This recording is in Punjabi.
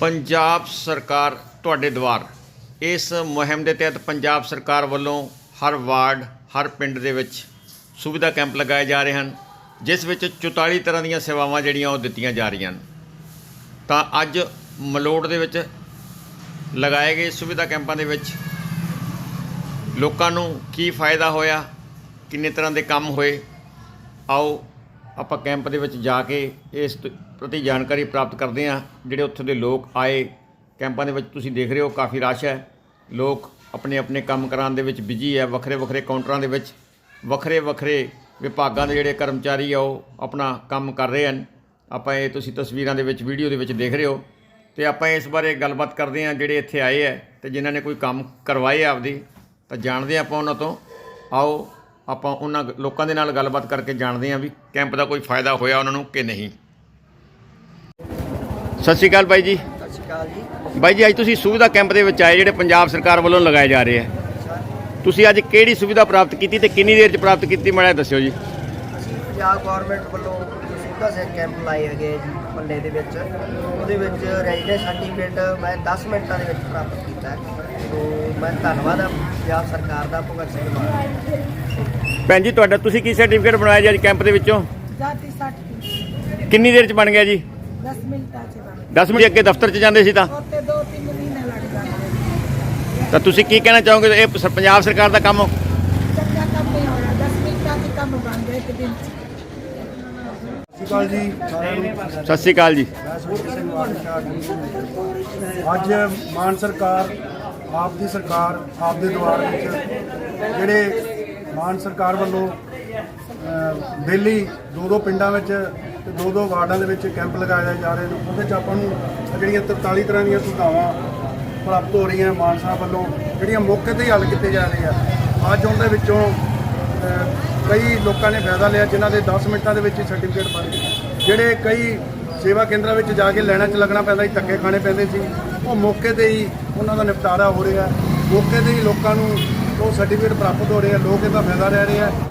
ਪੰਜਾਬ ਸਰਕਾਰ ਤੁਹਾਡੇ ਦੁਆਰ ਇਸ ਮੁਹਿੰਮ ਦੇ ਤਹਿਤ ਪੰਜਾਬ ਸਰਕਾਰ ਵੱਲੋਂ ਹਰ ਵਾਰਡ, ਹਰ ਪਿੰਡ ਦੇ ਵਿੱਚ ਸੁਵਿਧਾ ਕੈਂਪ ਲਗਾਏ ਜਾ ਰਹੇ ਹਨ, ਜਿਸ ਵਿੱਚ 44 ਤਰ੍ਹਾਂ ਦੀਆਂ ਸੇਵਾਵਾਂ ਜਿਹੜੀਆਂ ਉਹ ਦਿੱਤੀਆਂ ਜਾ ਰਹੀਆਂ ਹਨ। ਤਾਂ ਅੱਜ ਮਲੋੜ ਦੇ ਵਿੱਚ ਲਗਾਏ ਗਏ ਸੁਵਿਧਾ ਕੈਂਪਾਂ ਦੇ ਵਿੱਚ ਲੋਕਾਂ ਨੂੰ ਕੀ ਫਾਇਦਾ ਹੋਇਆ, ਕਿੰਨੇ ਤਰ੍ਹਾਂ ਦੇ ਕੰਮ ਹੋਏ, ਆਓ ਆਪਾਂ ਕੈਂਪ ਦੇ ਵਿੱਚ ਜਾ ਕੇ ਇਸ ਪ੍ਰਤੀ ਜਾਣਕਾਰੀ ਪ੍ਰਾਪਤ ਕਰਦੇ ਹਾਂ। ਜਿਹੜੇ ਉੱਥੋਂ ਦੇ ਲੋਕ ਆਏ, ਕੈਂਪਾਂ ਦੇ ਵਿੱਚ ਤੁਸੀਂ ਦੇਖ ਰਹੇ ਹੋ, ਕਾਫੀ ਰਸ਼ ਹੈ। ਲੋਕ ਆਪਣੇ ਆਪਣੇ ਕੰਮ ਕਰਾਉਣ ਦੇ ਵਿੱਚ ਬਿਜ਼ੀ ਹੈ ਵੱਖਰੇ ਵੱਖਰੇ ਕਾਊਂਟਰਾਂ ਦੇ ਵਿੱਚ ਵੱਖਰੇ ਵੱਖਰੇ ਵਿਭਾਗਾਂ ਦੇ ਜਿਹੜੇ ਕਰਮਚਾਰੀ ਆ, ਉਹ ਆਪਣਾ ਕੰਮ ਕਰ ਰਹੇ ਹਨ। ਆਪਾਂ ਇਹ ਤੁਸੀਂ ਤਸਵੀਰਾਂ ਦੇ ਵਿੱਚ, ਵੀਡੀਓ ਦੇ ਵਿੱਚ ਦੇਖ ਰਹੇ ਹੋ। ਤੇ ਆਪਾਂ ਇਸ ਬਾਰੇ ਗੱਲਬਾਤ ਕਰਦੇ ਹਾਂ, ਜਿਹੜੇ ਇੱਥੇ ਆਏ ਹੈ। ਤੇ ਜਿਨ੍ਹਾਂ ਨੇ ਕੋਈ ਕੰਮ ਕਰਵਾਏ ਆਪਦੀ, ਤਾਂ ਜਾਣਦੇ ਹਾਂ ਆਪਾਂ ਉਹਨਾਂ ਤੋਂ। ਆਓ ਆਪਾਂ ਉਹਨਾਂ ਲੋਕਾਂ ਦੇ ਨਾਲ ਗੱਲਬਾਤ ਕਰਕੇ ਜਾਣਦੇ ਹਾਂ ਵੀ ਕੈਂਪ ਦਾ ਕੋਈ ਫਾਇਦਾ ਹੋਇਆ ਉਹਨਾਂ ਨੂੰ ਕਿ ਨਹੀਂ। ਸਤਿ ਸ਼੍ਰੀ ਅਕਾਲ ਬਾਈ ਜੀ। ਸਤਿ ਸ਼੍ਰੀ ਅਕਾਲ ਜੀ। ਬਾਈ ਜੀ ਅੱਜ ਤੁਸੀਂ ਸੁਵਿਧਾ ਕੈਂਪ ਦੇ ਵਿੱਚ ਆਏ ਜਿਹੜੇ ਪੰਜਾਬ ਸਰਕਾਰ ਵੱਲੋਂ ਲਗਾਏ ਜਾ ਰਹੇ ਆ। ਤੁਸੀਂ ਅੱਜ ਕਿਹੜੀ ਸੁਵਿਧਾ ਪ੍ਰਾਪਤ ਕੀਤੀ ਤੇ ਕਿੰਨੀ ਦੇਰ ਚ ਪ੍ਰਾਪਤ ਕੀਤੀ ਮਾੜਾ ਦੱਸਿਓ ਜੀ। ਅਸੀਂ ਪੰਜਾਬ ਗਵਰਨਮੈਂਟ ਵੱਲੋਂ ਸੁਵਿਧਾ ਸੇ ਕੈਂਪ ਲਾਏ ਹੈਗੇ ਜੀ ਮੱਲੇ ਦੇ ਵਿੱਚ। ਉਹਦੇ ਵਿੱਚ ਰੈਜ਼ੀਡੈਂਸ ਸਰਟੀਫਿਕੇਟ ਮੈਂ 10 ਮਿੰਟਾਂ ਦੇ ਵਿੱਚ ਪ੍ਰਾਪਤ ਕੀਤਾ। ਹੈ ਤੋ ਮੈਂ ਧੰਨਵਾਦ ਪੰਜਾਬ ਸਰਕਾਰ ਦਾ ਭਗਤ ਸਿੰਘ ਮਾਨ। ਭੈਣ ਜੀ ਤੁਹਾਡਾ ਤੁਸੀਂ ਕੀ ਸਰਟੀਫਿਕੇਟ ਬਣਾਇਆ ਜੀ ਅੱਜ ਕੈਂਪ ਦੇ ਵਿੱਚੋਂ? ਜਾਤੀ ਸਰਟੀਫਿਕੇਟ ਕਿੰਨੀ ਦੇਰ ਚ ਬਣ ਗਿਆ ਜੀ? 10 ਮਿੰਟਾਂ ਚ ਬਣ 10 ਮਿੰਟ ਅੱਗੇ ਦਫ਼ਤਰ ਚ ਜਾਂਦੇ ਸੀ ਤਾਂ? ਉੱਤੇ 2-3 ਮਹੀਨੇ ਲੱਗ ਜਾਂਦੇ ਤਾਂ ਤੁਸੀਂ ਕੀ ਕਹਿਣਾ ਚਾਹੋਗੇ ਇਹ ਪੰਜਾਬ ਸਰਕਾਰ ਦਾ ਕੰਮ? ਚੰਗਾ ਕੰਮ ਨਹੀਂ ਹੋਇਆ 10 ਮਿੰਟਾਂ ਚ ਕੰਮ ਬਣ ਗਿਆ ਇੱਕ ਦਿਨ ਚ। ਸਤਿ ਸ਼੍ਰੀ ਅਕਾਲ ਜੀ। ਸਤਿ ਸ਼੍ਰੀ ਅਕਾਲ ਜੀ। ਅੱਜ ਮਾਨ ਸਰਕਾਰ ਆਪ ਦੀ ਸਰਕਾਰ ਆਪ ਦੇ ਦੁਆਰ ਵਿੱਚ ਜਿਹੜੇ ਮਾਨ ਸਰਕਾਰ ਵੱਲੋਂ ਅਹ, ਦਿੱਲੀ ਦੋ ਦੋ ਪਿੰਡਾਂ ਵਿੱਚ ਤੇ ਦੋ ਦੋ ਵਾਰਡਾਂ ਦੇ ਵਿੱਚ ਕੈਂਪ ਲਗਾਏ ਜਾ ਰਹੇ ਨੇ ਉਹਦੇ ਚ ਆਪਾਂ ਨੂੰ ਜਿਹੜੀਆਂ 43 ਤਰ੍ਹਾਂ ਦੀਆਂ ਸੁਵਿਧਾਵਾਂ ਪ੍ਰਾਪਤ ਹੋ ਰਹੀਆਂ ਮਾਨ ਸਾਹਿਬ ਵੱਲੋਂ ਜਿਹੜੀਆਂ ਮੌਕੇ ਤੇ ਹੀ ਹੱਲ ਕੀਤੇ ਜਾ ਰਹੇ ਆ। ਅੱਜ ਉਹਦੇ ਵਿੱਚੋਂ ਕਈ ਲੋਕਾਂ ਨੇ ਫਾਇਦਾ ਲਿਆ ਜਿਨ੍ਹਾਂ ਦੇ 10 ਮਿੰਟਾਂ ਦੇ ਵਿੱਚ ਹੀ ਸਰਟੀਫਿਕੇਟ ਬਣ ਗਏ। ਜਿਹੜੇ ਕਈ ਸੇਵਾ ਕੇਂਦਰਾਂ ਵਿੱਚ ਜਾ ਕੇ ਲਾਈਨਾਂ 'ਚ ਲੱਗਣਾ ਪੈਂਦਾ ਸੀ ਧੱਕੇ ਖਾਣੇ ਪੈਂਦੇ ਸੀ ਉਹ ਮੌਕੇ ਤੇ ਹੀ ਉਹਨਾਂ ਦਾ ਨਿਪਟਾਰਾ ਹੋ ਰਿਹਾ ਮੌਕੇ ਤੇ ਹੀ ਲੋਕਾਂ ਨੂੰ ਉਹ ਸਰਟੀਫਿਕੇਟ ਪ੍ਰਾਪਤ ਹੋ ਰਹੇ ਆ ਲੋਕ ਇਹਦਾ ਫਾਇਦਾ ਲੈ ਰਹੇ ਆ